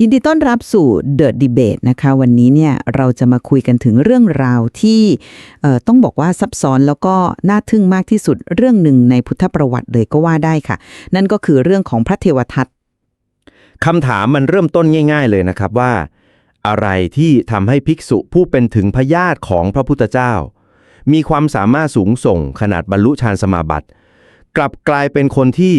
ยินดีต้อนรับสู่ The Debate นะคะวันนี้เนี่ยเราจะมาคุยกันถึงเรื่องราวที่ต้องบอกว่าซับซ้อนแล้วก็น่าทึ่งมากที่สุดเรื่องหนึ่งในพุทธประวัติเลยก็ว่าได้ค่ะ นั่นก็คือเรื่องของพระเทวทัตคำถามมันเริ่มต้นง่าย ๆ เลยนะครับว่า อะไรที่ทำให้ภิกษุผู้เป็นถึงพญาติของพระพุทธเจ้า มีความสามารถสูงส่งขนาดบรรลุฌานสมาบัติ กลับกลายเป็นคนที่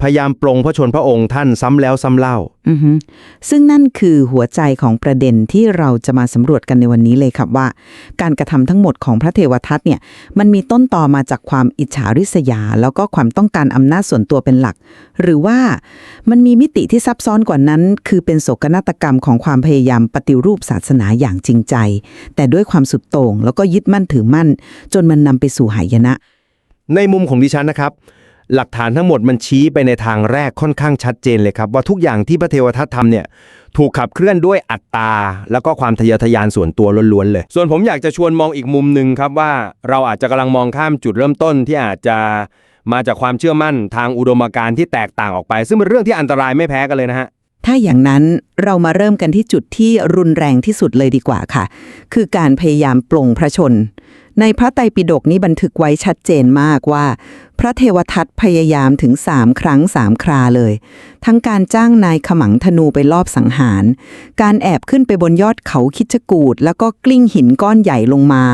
พยายามปรงพระชนพระองค์ท่านซ้ำแล้วซ้ำเล่าอือฮึซึ่งนั่นคือหัวใจของประเด็นที่เราจะมาสำรวจกันในวันนี้เลยครับว่า การกระทำทั้งหมดของพระเทวทัตเนี่ยมันมีต้นต่อมาจากความอิจฉาริษยา แล้วก็ความต้องการอำนาจส่วนตัวเป็นหลัก หรือว่ามันมีมิติที่ซับซ้อนกว่านั้น คือเป็นโศกนาฏกรรมของความพยายามปฏิรูปศาสนาอย่างจริงใจ แต่ด้วยความสุดโต่งแล้วก็ยึดมั่นถือมั่น จนมันนำไปสู่หายนะ ในมุมของดิฉันนะครับ หลักฐานทั้งหมดมันชี้ไปในทางแรกค่อนข้างชัดเจนเลยครับ ว่าทุกอย่างที่พระเทวทัตทำเนี่ยถูกขับเคลื่อนด้วยอัตตา แล้วก็ความทะเยอทะยานส่วนตัวล้วนๆเลย ส่วนผมอยากจะชวนมองอีกมุมหนึ่งครับว่าเราอาจจะกำลังมองข้ามจุดเริ่มต้นที่อาจจะมาจากความเชื่อมั่นทางอุดมการณ์ที่แตกต่างออกไป ซึ่งเป็นเรื่องที่อันตรายไม่แพ้กันเลยนะฮะถ้าอย่างนั้นเรามาเริ่มกันที่จุดที่รุนแรงที่สุดเลยดีกว่าค่ะ คือการพยายามปลงพระชน ในพระไตรปิฎกนี้บันทึกไว้ชัดเจนมากว่า พระเทวทัตพยายามถึงสามครั้งสามคราเลย ทั้งการจ้างนายขมังธนูไปลอบสังหาร การแอบขึ้นไปบนยอดเขาคิชกูดแล้วก็กลิ้งหินก้อนใหญ่ลงมา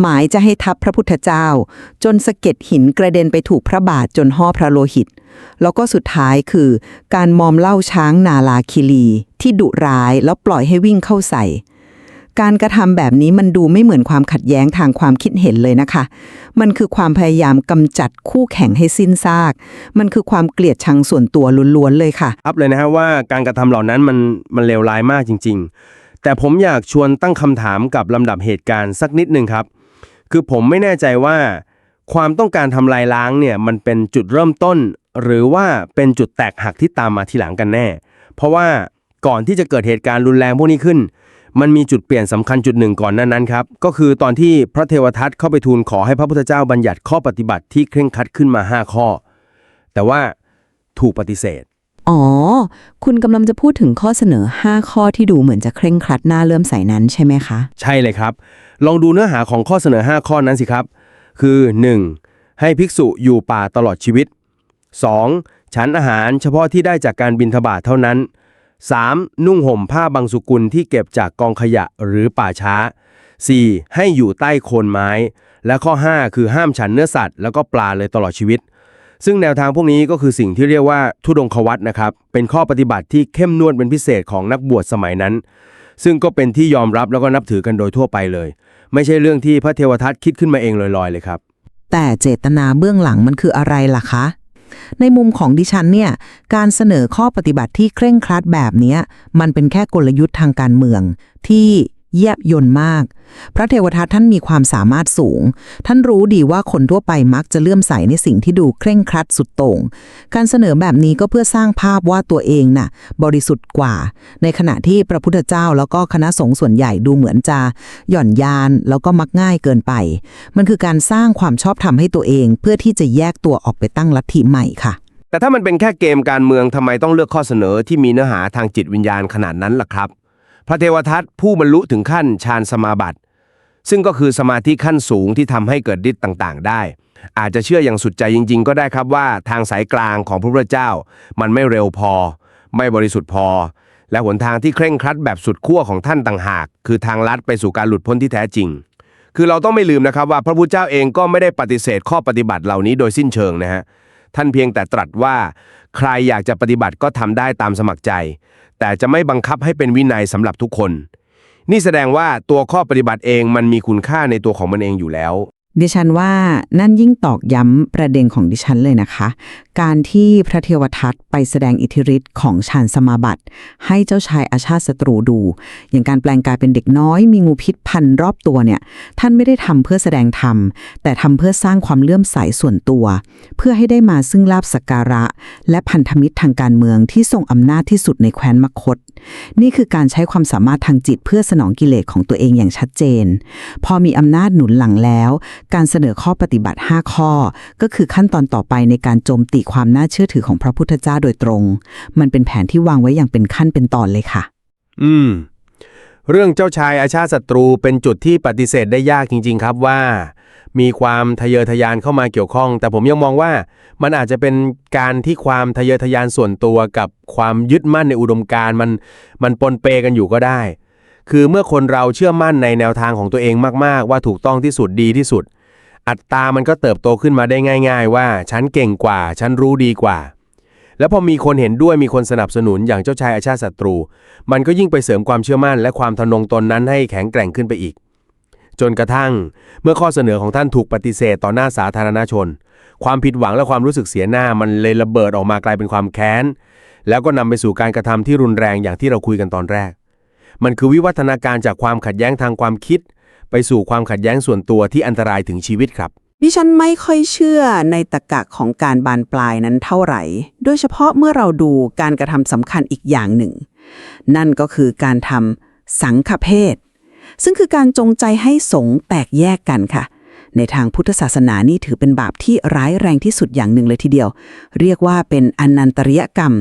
หมายจะให้ทับพระพุทธเจ้า จนสะเก็ดหินกระเด็นไปถูกพระบาทจนห่อพระโลหิต แล้วก็สุดท้ายคือ การมอมเล่าช้างนาลาคิรีที่ดุร้ายแล้วปล่อยให้วิ่งเข้าใส่ การกระทำแบบนี้มันดูไม่เหมือนความขัดแย้งทางความคิดเห็นเลยนะคะ มันคือความพยายามกำจัดคู่แข่งให้สิ้นซาก มันคือความเกลียดชังส่วนตัวล้วนๆเลยค่ะครับเลยนะฮะว่าการกระทำเหล่านั้นมันมันเลวร้ายมากจริง ๆ แต่ผมอยากชวนตั้งคำถามกับลำดับเหตุการณ์สักนิดหนึ่งครับ คือผมไม่แน่ใจว่า ความต้องการทำลายล้างเนี่ยมันเป็นจุดเริ่มต้น หรือว่าเป็นจุดแตกหักที่ตามมาทีหลังกันแน่ เพราะว่าก่อนที่จะเกิดเหตุการณ์รุนแรงพวกนี้ขึ้น มันมีจุดเปลี่ยนสำคัญจุดหนึ่งก่อนหนั้นนั้นครับ ก็คือตอนที่พระเทวทัตเข้าไปทูลขอให้พระพุทธเจ้าบัญญัติข้อปฏิบัติที่เคร่งครัดขึ้นมา 5 ข้อ แต่ว่าถูกปฏิเสธ อ๋อ คุณกำลังจะพูดถึงข้อเสนอ 5 ข้อที่ดูเหมือนจะเคร่งครัดน่าเลื่อมใสนั้นใช่ไหมคะ ใช่เลยครับ ลองดูเนื้อหาของข้อเสนอ 5 ข้อนั้นสิครับ คือ 1. ให้ภิกษุอยู่ป่าตลอดชีวิต 2. ฉันอาหารเฉพาะที่ได้จากการบินทบาทเท่านั้น 3. นุ่งห่มผ้าบางสุกุลที่เก็บจากกองขยะหรือป่าช้า 4. ให้อยู่ใต้โคนไม้ และข้อ 5 คือห้ามฉันเนื้อสัตว์แล้วก็ปลาเลยตลอดชีวิต ซึ่งแนวทางพวกนี้ก็คือสิ่งที่เรียกว่าทุดงควัตนะครับ เป็นข้อปฏิบัติที่เข้มนวดเป็นพิเศษของนักบวชสมัยนั้น ซึ่งก็เป็นที่ยอมรับแล้วก็นับถือกันโดยทั่วไปเลย ไม่ใช่เรื่องที่พระเทวทัตคิดขึ้นมาเองลอยๆเลยครับ แต่เจตนาเบื้องหลังมันคืออะไรล่ะคะ ในมุมของดิฉันเนี่ยการเสนอข้อปฏิบัติที่เคร่งครัดแบบนี้มันเป็นแค่กลยุทธ์ทางการเมืองที่ แยบยนต์มาก พระเทวทัตท่านมีความสามารถสูง ท่านรู้ดีว่าคนทั่วไปมักจะเลื่อมใสในสิ่งที่ดูเคร่งครัดสุดโต่ง การเสนอแบบนี้ก็เพื่อสร้างภาพว่าตัวเองน่ะ บริสุทธิ์กว่า ในขณะที่พระพุทธเจ้าแล้วก็คณะสงฆ์ส่วนใหญ่ดูเหมือนจะหย่อนยาน แล้วก็มักง่ายเกินไป มันคือการสร้างความชอบธรรมให้ตัวเอง เพื่อที่จะแยกตัวออกไปตั้งลัทธิใหม่ค่ะแต่ถ้ามันเป็นแค่เกมการเมืองทำไมต้องเลือกข้อเสนอที่มีเนื้อหาทางจิตวิญญาณขนาดนั้นล่ะครับ พระเทวทัตผู้บรรลุถึงขั้นฌานสมาบัติ ซึ่งก็คือสมาธิขั้นสูงที่ทำให้เกิดฤทธิ์ต่างๆ ได้ อาจจะเชื่ออย่างสุดใจจริง ๆ ก็ได้ครับว่าทางสายกลางของพระพุทธเจ้า มันไม่เร็วพอ ไม่บริสุทธิ์พอ และหนทางที่เคร่งครัดแบบสุดขั้วของท่านต่างหาก คือทางลัดไปสู่การหลุดพ้นที่แท้จริง คือเราต้องไม่ลืมนะครับว่าพระพุทธเจ้าเองก็ไม่ได้ปฏิเสธข้อปฏิบัติเหล่านี้โดยสิ้นเชิงนะฮะท่านเพียงแต่ตรัสว่า ใครอยากจะปฏิบัติก็ทำได้ตามสมัครใจ แต่จะไม่บังคับให้เป็นวินัยสำหรับทุกคน นี่แสดงว่าตัวข้อปฏิบัติเองมันมีคุณค่าในตัวของมันเองอยู่แล้ว ดิฉันว่านั่นยิ่งตอกย้ำประเด็นของดิฉันเลยนะคะ การที่พระเทวทัตไปแสดงอิทธิฤทธิ์ของฌานสมาบัติ ให้เจ้าชายอาชาติศัตรูดู อย่างการแปลงกายเป็นเด็กน้อยมีงูพิษพันรอบตัวเนี่ย ท่านไม่ได้ทำเพื่อแสดงธรรม แต่ทำเพื่อสร้างความเลื่อมใสส่วนตัว เพื่อให้ได้มาซึ่งลาบสักการะ และพันธมิตรทางการเมืองที่ทรงอำนาจที่สุดในแคว้นมคต นี่คือการใช้ความสามารถทางจิตเพื่อสนองกิเลสของตัวเองอย่างชัดเจน พอมีอำนาจหนุนหลังแล้ว การเสนอข้อปฏิบัติ 5 ข้อ ก็คือขั้นตอนต่อไปในการโจมตีความน่าเชื่อถือของพระพุทธเจ้าโดยตรง มันเป็นแผนที่วางไว้อย่างเป็นขั้นเป็นตอนเลยค่ะ อืม เรื่องเจ้าชายอาชาศัตรูเป็นจุดที่ปฏิเสธได้ยากจริง ๆ ครับว่า มีความทะเยอทะยานเข้ามาเกี่ยวข้อง แต่ผมยังมองว่ามันอาจจะเป็นการที่ความทะเยอทะยานส่วนตัวกับความยึดมั่นในอุดมการณ์มันมันปนเปกันอยู่ก็ได้คือเมื่อคนเราเชื่อมั่นในแนวทางของตัวเองมาก ๆ ว่าถูกต้องที่สุดดีที่สุด อัตตามันก็เติบโตขึ้นมาได้ง่าย ๆ ว่าฉันเก่งกว่า ฉันรู้ดีกว่า แล้วพอมีคนเห็นด้วยมีคนสนับสนุนอย่างเจ้าชายอาชาติศัตรู มันก็ยิ่งไปเสริมความเชื่อมั่น และความทะนงตนนั้นให้แข็งแกร่งขึ้นไปอีก จนกระทั่ง เมื่อข้อเสนอของท่านถูกปฏิเสธต่อหน้าสาธารณชน ความผิดหวังและความรู้สึกเสียหน้ามันเลยระเบิดออกมากลายเป็นความแค้นแล้วก็นำไปสู่การกระทำที่รุนแรงอย่างที่เราคุยกันตอนแรก มันคือวิวัฒนาการจากความขัดแย้งทางความคิด ไปสู่ความขัดแย้งส่วนตัวที่อันตรายถึงชีวิตครับ ดิฉันไม่ค่อยเชื่อในตะกะของการบานปลายนั้นเท่าไหร่ โดยเฉพาะเมื่อเราดูการกระทำสำคัญอีกอย่างหนึ่ง นั่นก็คือการทำสังฆเพศซึ่งคือการจงใจให้สงฆ์แตกแยกกันค่ะ ในทางพุทธศาสนานี่ถือเป็นบาปที่ร้ายแรงที่สุดอย่างหนึ่งเลยทีเดียว เรียกว่าเป็นอนันตริยกรรม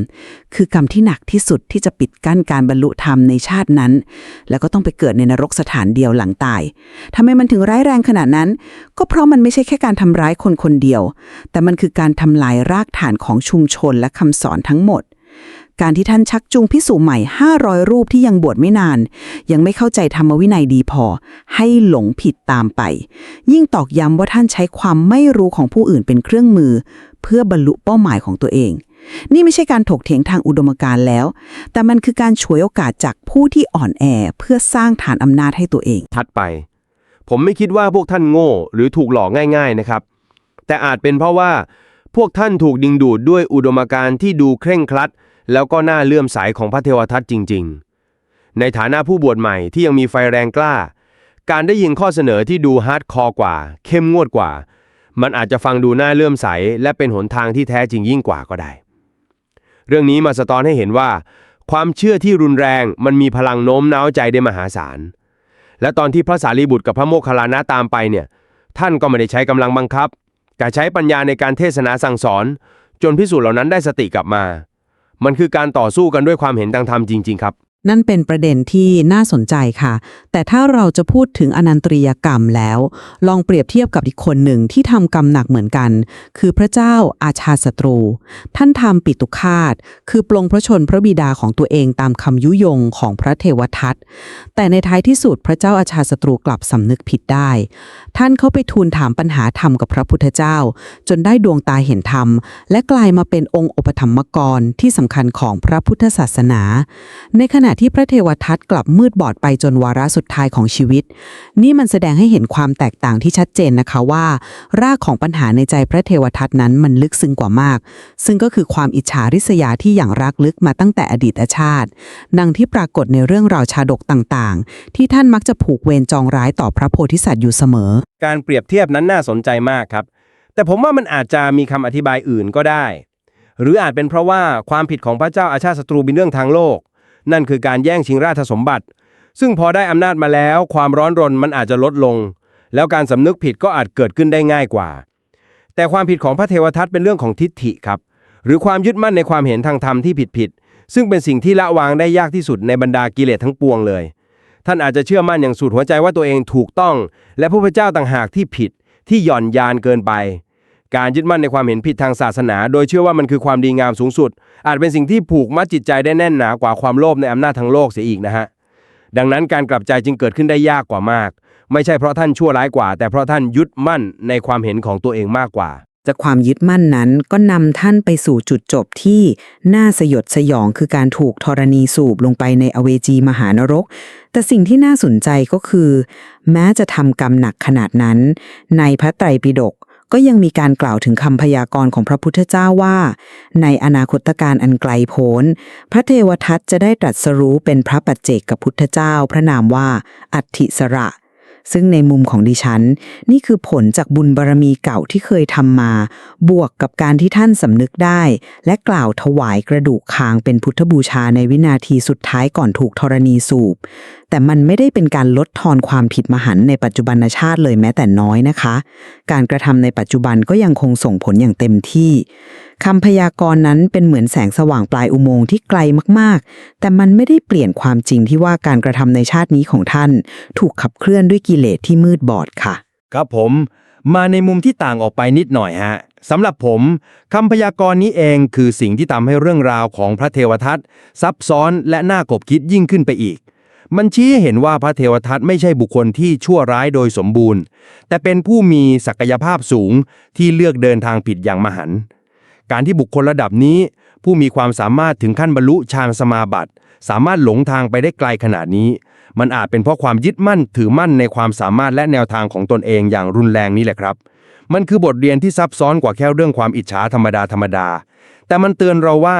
คือกรรมที่หนักที่สุดที่จะปิดกั้นการบรรลุธรรมในชาตินั้น แล้วก็ต้องไปเกิดในนรกสถานเดียวหลังตายทำไมมันถึงร้ายแรงขนาดนั้น ก็เพราะมันไม่ใช่แค่การทำร้ายคนคนเดียว แต่มันคือการทำลายรากฐานของชุมชนและคำสอนทั้งหมด การที่ท่านชักจูงพิสูจใหม่ 500 รูปที่ยังบวชไม่นาน ยังไม่เข้าใจธรรมวินัยดีพอ ให้หลงผิดตามไป ยิ่งตอกย้ำว่าท่านใช้ความไม่รู้ของผู้อื่นเป็นเครื่องมือ เพื่อบรรลุเป้าหมายของตัวเอง นี่ไม่ใช่การถกเถียงทางอุดมการณ์แล้ว แต่มันคือการฉวยโอกาสจากผู้ที่อ่อนแอเพื่อสร้างฐานอำนาจให้ตัวเองถัดไป ผมไม่คิดว่าพวกท่านโง่หรือถูกหลอกง่าย ๆนะครับ แต่อาจเป็นเพราะว่าพวกท่านถูกดึงดูดด้วยอุดมการณ์ที่ดูเคร่งครัด แล้วก็น่าเลื่อมใสของพระเทวทัตจริง ๆ ในฐานะผู้บวชใหม่ที่ยังมีไฟแรงกล้า การได้ยินข้อเสนอที่ดูฮาร์ดคอร์กว่า เข้มงวดกว่า มันอาจจะฟังดูน่าเลื่อมใส และเป็นหนทางที่แท้จริงยิ่งกว่าก็ได้ เรื่องนี้มาสะท้อนให้เห็นว่า ความเชื่อที่รุนแรงมันมีพลังโน้มน้าวใจได้มหาศาลและตอนที่พระสารีบุตรกับพระโมคคัลลานะตามไปเนี่ยท่านก็ไม่ได้ใช้กำลังบังคับ แต่ใช้ปัญญาในการเทศนาสั่งสอน จนพิสูจน์เหล่านั้นได้สติกลับมา มันคือการต่อสู้กันด้วยความเห็นทางธรรมจริง ๆ ครับ นั่นเป็นประเด็นที่น่าสนใจค่ะ แต่ถ้าเราจะพูดถึงอนันตริยกรรมแล้ว ลองเปรียบเทียบกับอีกคนหนึ่งที่ทำกรรมหนักเหมือนกัน คือพระเจ้าอาชาศัตรู ท่านทำปิตุคาต คือปลงพระชนพระบิดาของตัวเองตามคำยุยงของพระเทวทัต แต่ในท้ายที่สุดพระเจ้าอาชาศัตรูกลับสำนึกผิดได้ ท่านเข้าไปทูลถามปัญหาธรรมกับพระพุทธเจ้า จนได้ดวงตาเห็นธรรม และกลายมาเป็นองค์อุปถัมกรที่สำคัญของพระพุทธศาสนา ในขณะที่พระเทวทัตกลับมืดบอดไปจนวาระสุดท้ายของชีวิต นี่มันแสดงให้เห็นความแตกต่างที่ชัดเจนนะคะว่า รากของปัญหาในใจพระเทวทัตนั้นมันลึกซึ้งกว่ามาก ซึ่งก็คือความอิจฉาริษยาที่อย่างรักลึกมาตั้งแต่อดีตชาติดังที่ปรากฏในเรื่องราวชาดกต่างๆ ที่ท่านมักจะผูกเวรจองร้ายต่อพระโพธิสัตว์อยู่เสมอ การเปรียบเทียบนั้นน่าสนใจมากครับ แต่ผมว่ามันอาจจะมีคำอธิบายอื่นก็ได้ หรืออาจเป็นเพราะว่าความผิดของพระเจ้าอาชาติศัตรูเป็นเรื่องทางโลก นั่นคือการแย่งชิงราชสมบัติ ซึ่งพอได้อำนาจมาแล้ว ความร้อนรนมันอาจจะลดลง แล้วการสำนึกผิดก็อาจเกิดขึ้นได้ง่ายกว่า แต่ความผิดของพระเทวทัตเป็นเรื่องของทิฏฐิครับ หรือความยึดมั่นในความเห็นทางธรรมที่ผิดผิดๆซึ่งเป็นสิ่งที่ละวางได้ยากที่สุดในบรรดากิเลสทั้งปวงเลย ท่านอาจจะเชื่อมั่นอย่างสุดหัวใจว่าตัวเองถูกต้อง และพระพุทธเจ้าต่างหากที่ผิดที่หย่อนยานเกินไป การยึดมั่นในความเห็นผิดทางศาสนา โดยเชื่อว่ามันคือความดีงามสูงสุด อาจเป็นสิ่งที่ผูกมัดจิตใจได้แน่นหนากว่าความโลภในอำนาจทางโลกเสียอีกนะฮะดังนั้นการกลับใจจึงเกิดขึ้นได้ยากกว่ามาก ไม่ใช่เพราะท่านชั่วร้ายกว่า แต่เพราะท่านยึดมั่นในความเห็นของตัวเองมากกว่า จากความยึดมั่นนั้นก็นำท่านไปสู่จุดจบที่น่าสยดสยองคือการถูกธรณีสูบลงไปในอเวจีมหานรก แต่สิ่งที่น่าสนใจก็คือ แม้จะทำกรรมหนักขนาดนั้น ในพระไตรปิฎก ก็ยังมีการกล่าวถึงคำพยากรณ์ของพระพุทธเจ้าว่า ในอนาคตการอันไกลโพ้น พระเทวทัตจะได้ตรัสรู้เป็นพระปัจเจกกับพุทธเจ้า พระนามว่า อัตถิสระ ซึ่งในมุมของดิฉัน นี่คือผลจากบุญบารมีเก่าที่เคยทำมา บวกกับการที่ท่านสำนึกได้ และกล่าวถวายกระดูกคางเป็นพุทธบูชาในวินาทีสุดท้ายก่อนถูกธรณีสูบ แต่มันไม่ได้เป็นการลดทอนความผิดมหันต์ในปัจจุบันชาติเลยแม้แต่น้อยนะคะ การกระทำในปัจจุบันก็ยังคงส่งผลอย่างเต็มที่ คำพยากรณ์นั้นเป็นเหมือนแสงสว่างปลายอุโมงค์ที่ไกลมากๆ แต่มันไม่ได้เปลี่ยนความจริงที่ว่าการกระทำในชาตินี้ของท่าน ถูกขับเคลื่อนด้วยกิเลสที่มืดบอดค่ะ ครับผม มาในมุมที่ต่างออกไปนิดหน่อยฮะสำหรับผมคำพยากรณ์นี้เองคือสิ่งที่ทำให้เรื่องราวของพระเทวทัตซับซ้อนและน่ากบคิดยิ่งขึ้นไปอีก มันชี้ให้เห็นว่าพระเทวทัตไม่ใช่บุคคลที่ชั่วร้ายโดยสมบูรณ์ แต่เป็นผู้มีศักยภาพสูงที่เลือกเดินทางผิดอย่างมหันต์ การที่บุคคลระดับนี้ ผู้มีความสามารถถึงขั้นบรรลุฌานสมาบัติ สามารถหลงทางไปได้ไกลขนาดนี้ มันอาจเป็นเพราะความยึดมั่นถือมั่นในความสามารถและแนวทางของตนเองอย่างรุนแรงนี่แหละครับ มันคือบทเรียนที่ซับซ้อนกว่าแค่เรื่องความอิจฉาธรรมดาธรรมดา แต่มันเตือนเราว่า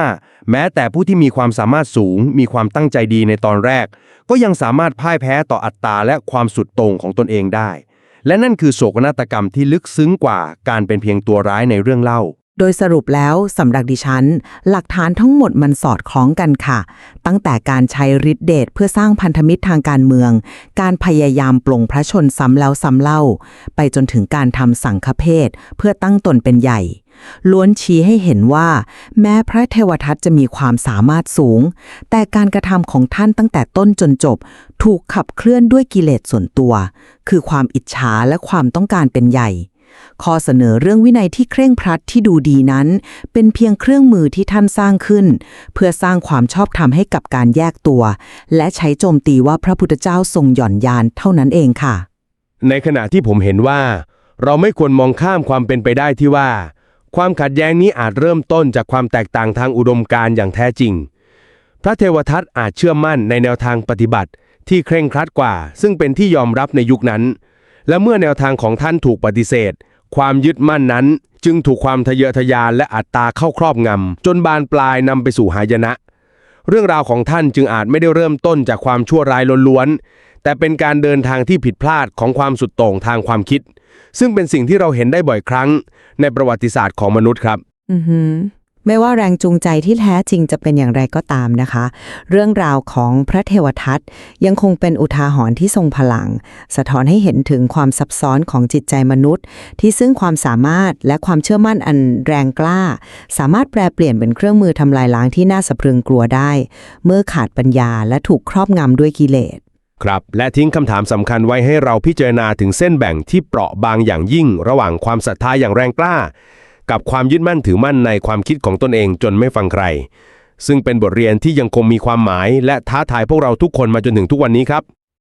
แม้แต่ผู้ที่มีความสามารถสูง มีความตั้งใจดีในตอนแรก ก็ยังสามารถพ่ายแพ้ต่ออัตตาและความสุดโต่งของตนเองได้และนั่นคือโศกนาฏกรรมที่ลึกซึ้งกว่าการเป็นเพียงตัวร้ายในเรื่องเล่า โดยสรุปแล้วสำหรับดิฉัน หลักฐานทั้งหมดมันสอดคล้องกันค่ะ ตั้งแต่การใช้ฤทธิเดชเพื่อสร้างพันธมิตรทางการเมือง การพยายามปลงพระชนซ้ำแล้วซ้ำเล่า ไปจนถึงการทำสังฆเพศเพื่อตั้งตนเป็นใหญ่ ล้วนชี้ให้เห็นว่า แม้พระเทวทัตจะมีความสามารถสูง แต่การกระทำของท่านตั้งแต่ต้นจนจบ ถูกขับเคลื่อนด้วยกิเลสส่วนตัว คือความอิจฉาและความต้องการเป็นใหญ่ ข้อเสนอเรื่องวินัยที่เคร่งครัดที่ดูดีนั้น เป็นเพียงเครื่องมือที่ท่านสร้างขึ้น เพื่อสร้างความชอบธรรมให้กับการแยกตัว และใช้โจมตีว่าพระพุทธเจ้าทรงหย่อนยานเท่านั้นเองค่ะ ในขณะที่ผมเห็นว่า เราไม่ควรมองข้ามความเป็นไปได้ที่ว่า ความขัดแย้งนี้อาจเริ่มต้นจากความแตกต่างทางอุดมการณ์อย่างแท้จริง พระเทวทัตอาจเชื่อมั่นในแนวทางปฏิบัติ ที่เคร่งครัดกว่า ซึ่งเป็นที่ยอมรับในยุคนั้น และเมื่อแนวทางของท่านถูกปฏิเสธ ความยึดมั่นนั้นจึงถูกความทะเยอทะยานและอัตตาเข้าครอบงำ จนบานปลายนำไปสู่หายนะ เรื่องราวของท่านจึงอาจไม่ได้เริ่มต้นจากความชั่วร้ายล้วนๆแต่เป็นการเดินทางที่ผิดพลาดของความสุดโต่งทางความคิด ซึ่งเป็นสิ่งที่เราเห็นได้บ่อยครั้ง ในประวัติศาสตร์ของมนุษย์ครับ อือ ไม่ว่าแรงจูงใจที่แท้จริงจะเป็นอย่างไรก็ตามนะคะ เรื่องราวของพระเทวทัตยังคงเป็นอุทาหรณ์ที่ทรงพลัง สะท้อนให้เห็นถึงความซับซ้อนของจิตใจมนุษย์ ที่ซึ่งความสามารถและความเชื่อมั่นอันแรงกล้า สามารถแปลเปลี่ยนเป็นเครื่องมือทำลายล้างที่น่าสะพรึงกลัวได้ เมื่อขาดปัญญาและถูกครอบงำด้วยกิเลสครับ และทิ้งคำถามสำคัญไว้ให้เราพิจารณาถึงเส้นแบ่งที่เปราะบางอย่างยิ่ง ระหว่างความศรัทธาอย่างแรงกล้า กับความยึดมั่นถือมั่นในความคิดของตนเองจนไม่ฟังใคร ซึ่งเป็นบทเรียนที่ยังคงมีความหมายและท้าทายพวกเราทุกคนมาจนถึงทุกวันนี้ครับ